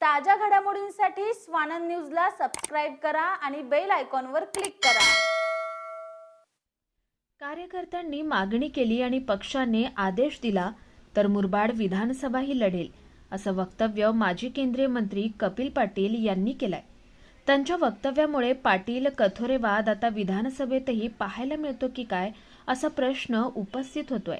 ताज्या घडामोडींसाठी स्वानंद न्यूजला सबस्क्राईब करा आणि बेल आयकॉनवर क्लिक करा. कार्यकर्त्यांनी मागणी केली आणि पक्षाने आदेश दिला तर मुरबाड विधानसभाही लढेल असं वक्तव्य माजी केंद्रीय मंत्री कपिल पाटील यांनी केलंय. त्यांच्या वक्तव्यामुळे पाटील कथोरेवाद आता विधानसभेतही पाहायला मिळतो की काय असा प्रश्न उपस्थित होतोय.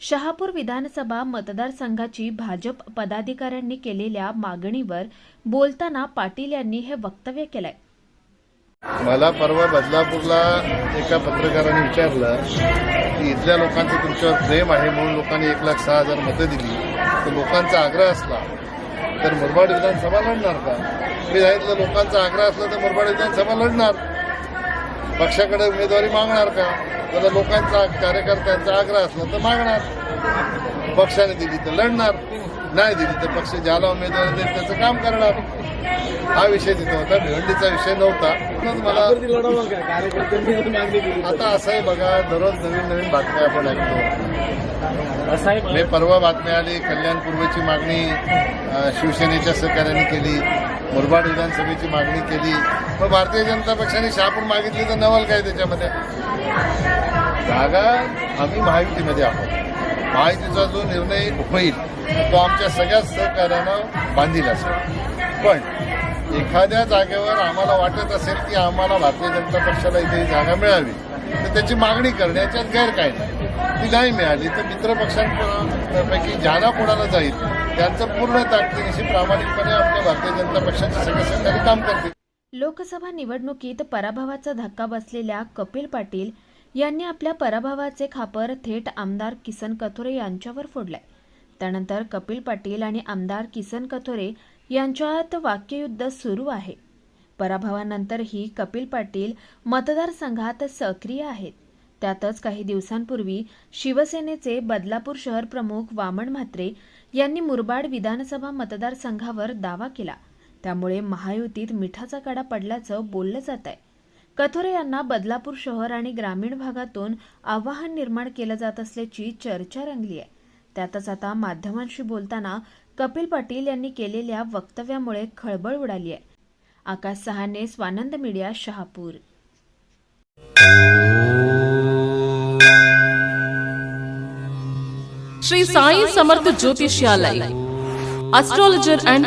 शहापूर विधानसभा मतदारसंघाची भाजप पदाधिकाऱ्यांनी केलेल्या मागणीवर बोलताना पाटील यांनी हे वक्तव्य केलंय. मला परवा बदलापूरला एका पत्रकाराने विचारलं की इथल्या लोकांचं तुमच्यावर प्रेम आहे म्हणून लोकांनी एक लाख सहा हजार मतं दिली. तर लोकांचा आग्रह असला तर मुरबाड विधानसभा लढणार का? मी सांगितलं लोकांचा आग्रह असला तर मुरबाड विधानसभा लढणार. पक्षाकडे उमेदवारी मागणार का? तर लोकांचा कार्यकर्त्यांचा आग्रह असला तर मागणार. पक्षाने दिली तर लढणार. नाही दिली तर पक्ष ज्याला उमेदवारी देईल त्याचं काम करणार. हा विषय तिथे होता. भिवंडीचा विषय नव्हता. म्हणून मला आता असं आहे बघा दररोज नवीन नवीन बातम्या आपण ऐकतो. मी परवा बातमी आली कल्याण पूर्वेची मागणी शिवसेनेच्या सहकार्याने केली मुरबाड विधानसभेची मागणी केली. मग भारतीय जनता पक्षाने शहापूर मागितली तर नवल काय त्याच्यामध्ये? जागा आम्ही महायुतीमध्ये आहोत. महायुतीचा जो निर्णय होईल तो आमच्या सगळ्या सहकार्यानं बांधील असेल. पण एखाद्या जागेवर आम्हाला वाटत असेल की आम्हाला भारतीय जनता पक्षाला इथे जागा मिळावी तर त्याची मागणी करण्याच्यात गैर काय नाही ती नाही मिळाली तर मित्र पक्षांपैकी ज्यांना कोणाला जाईल त्यांचं पूर्ण ताकदीनिशी प्रामाणिकपणे आपल्या भारतीय जनता पक्षाचे सगळे सहकारी काम करतील. लोकसभा निवडणुकीत पराभवाचा धक्का बसलेल्या कपिल पाटील यांनी आपल्या पराभवाचे खापर थेट आमदार किसन कथोरे यांच्यावर फोडलाय. त्यानंतर कपिल पाटील आणि आमदार किसन कथोरे यांच्यात वाक्ययुद्ध सुरू आहे. पराभवानंतरही कपिल पाटील मतदारसंघात सक्रिय आहेत. त्यातच काही दिवसांपूर्वी शिवसेनेचे बदलापूर शहर प्रमुख वामन म्हात्रे यांनी मुरबाड विधानसभा मतदारसंघावर दावा केला. त्यामुळे महायुतीत मिठाचा कडा पडल्याचं बोललं जात आहे कथोरे यांना बदलापूर शहर आणि ग्रामीण भागातून आव्हान निर्माण केलं जात असल्याची चर्चा रंगली आहे. त्यातच आता माध्यमांशी बोलताना कपिल पाटील यांनी केलेल्या वक्तव्यामुळे खळबळ उडाली आहे. आकाश सहाने Swanand media Shahapur. Shri Sai Samarth Jyotishalaya astrologer and